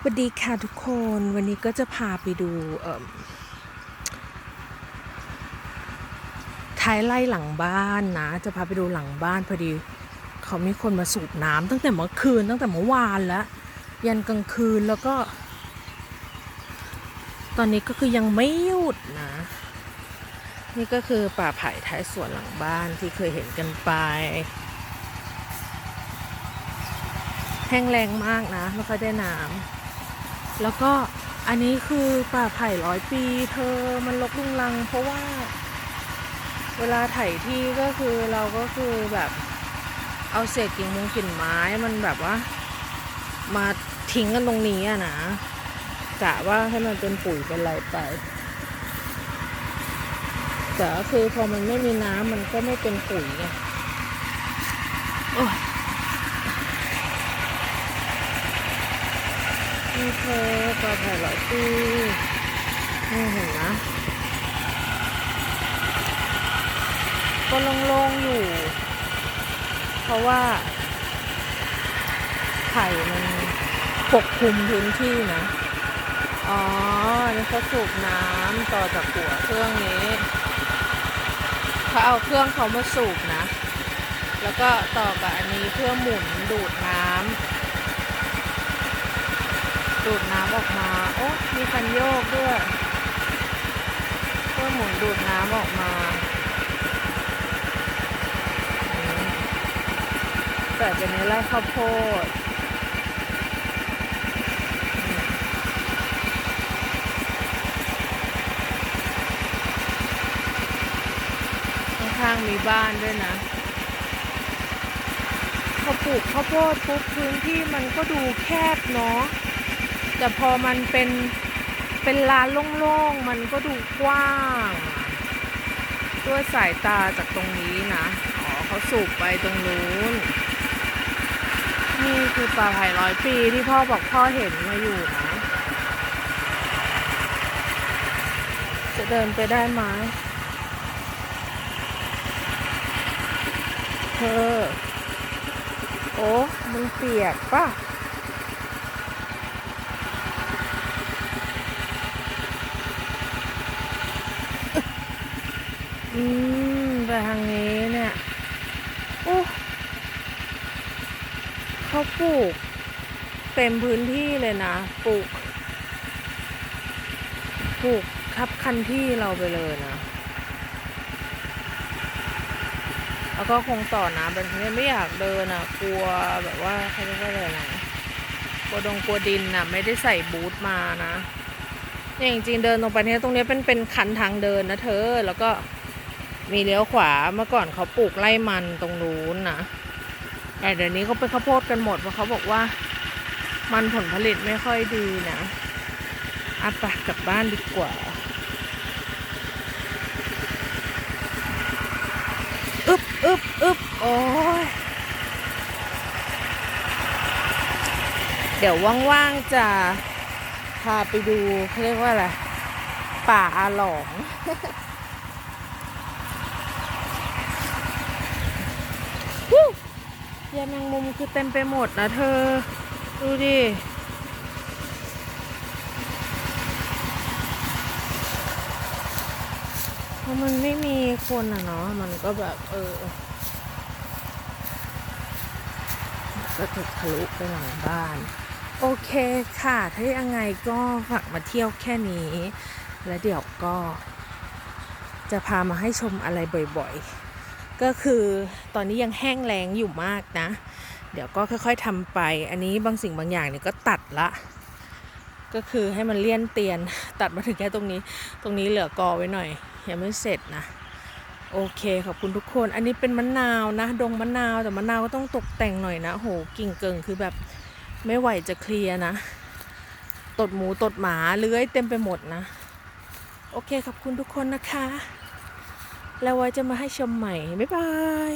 สวัสดีค่ะทุกคนวันนี้ก็จะพาไปดูท้ายไล่หลังบ้านนะ จะพาไปดูหลังบ้านพอดี เขามีคนมาสูบน้ำตั้งแต่เมื่อคืนตั้งแต่เมื่อวานแล้ว ยันกลางคืนแล้วก็ ตอนนี้ก็คือยังไม่หยุดนะ นี่ก็คือป่าไผ่ท้ายสวนหลังบ้านที่เคยเห็นกันไปแห้งแรงมากนะ ไม่ค่อยได้น้ำ แล้วก็อันนี้คือป่าไผ่ร้อยปี เธอมันลกลุงลัง เพราะว่า เวลาไถที่ก็คือเราก็คือแบบเอาเศษกิ่งมงกิ่งไม้มันแบบว่า มาทิ้งกันตรงนี้อะนะกะว่าให้มันเป็นปุ๋ยเป็นอะไรไปแต่ก็คือพอมันไม่มีน้ำมันก็ไม่เป็นปุ๋ยไงโอ้ย นี่เธอปลาไผ่รอยปีนี่เห็นนะก็โล่งๆอยู่ เพราะว่าไผ่มันปกคลุมพื้นที่นะ อ๋อ นี่เขาสูบน้ำต่อจากหัวเครื่องนี้เขาเอาเครื่องเขามาสูบนะ แล้วก็ต่อกับอันนี้เพื่อหมุนดูดน้ำ ดูดน้ำออกมา โอ้มีคันโยกด้วยเพื่อหมุนดูดน้ำออกมาแต่เป็นในไร่ข้าวโพดอืมข้างมีบ้านด้วยนะพอปลูกข้าวโพดปุ๊บพื้นที่มันก็ดูแคบเนาะ แต่พอมันเป็นเป็นลานโล่งๆ มันก็ดูกว้างด้วยสายตาจากตรงนี้นะ อ๋อเขาสูบไปตรงนู้น นี่คือป่าไผ่ร้อยปีที่พ่อบอกพ่อเห็นมาอยู่นะ จะเดินไปได้ไหมเธอ โอ้มันเปียกป่ะ อืมไปทางนี้เนี่ยโอ้เขาปลูก เต็มพื้นที่เลยนะ ปลูก ปลูกทับคันที่เราไปเลยนะ แล้วก็คงต่อน้ำเป็นนี้ไม่อยากเดินอะ กลัวแบบว่าเขาเรียกว่าอะไรนะกลัวดงกลัวดินอะ ไม่ได้ใส่บูทมานะเนี่ยจริงๆเดินตรงไปเนี่ยตรงนี้เป็นเป็นคันทางเดินนะเธอ แล้วก็ มีเลี้ยวขวาเมื่อก่อนเขาปลูกไร่มันตรงนู้นนะแต่เดี๋ยวนี้เขาไปข้าวโพดกันหมดเพราะเขาบอกว่า มันผลผลิตไม่ค่อยดีนะอะกลับบ้านดีกว่าอึบอึบอึบโอ้ยเดี๋ยวว่างๆจะพาไปดูเขาเรียกว่าอะไรป่าอาหลอง วู้ ยาแมงมุมคือเต็มไปหมดนะเธอ ดูดิ เพราะมันไม่มีคนอะเนาะ มันก็แบบ เออ ก็จะทะลุไปหลังบ้าน โอเคค่ะ ถ้ายังไงก็ฝากมาเที่ยวแค่นี้ แล้วเดี๋ยวก็จะพามาให้ชมอะไรบ่อยๆ ก็คือตอนนี้ยังแห้งแล้งอยู่มากนะ เดี๋ยวก็ค่อย ๆทำไป อันนี้บางสิ่งบางอย่างเนี่ยก็ตัดละ ก็คือให้มันเลี่ยนเตียนตัดมาถึงแค่ตรงนี้ ตรงนี้เหลือกอไว้หน่อยยังไม่เสร็จนะโอเคขอบคุณทุกคน อันนี้เป็นมะนาวนะ ดงมะนาวแต่มะนาวก็ต้องตกแต่งหน่อยนะโหกิ่งเกิงคือแบบไม่ไหวจะเคลียร์นะ ตดหมูตดหมาเลื้อยเต็มไปหมดนะ โอเคขอบคุณทุกคนนะคะ แล้วไว้จะมาให้ชมใหม่ บ๊ายบาย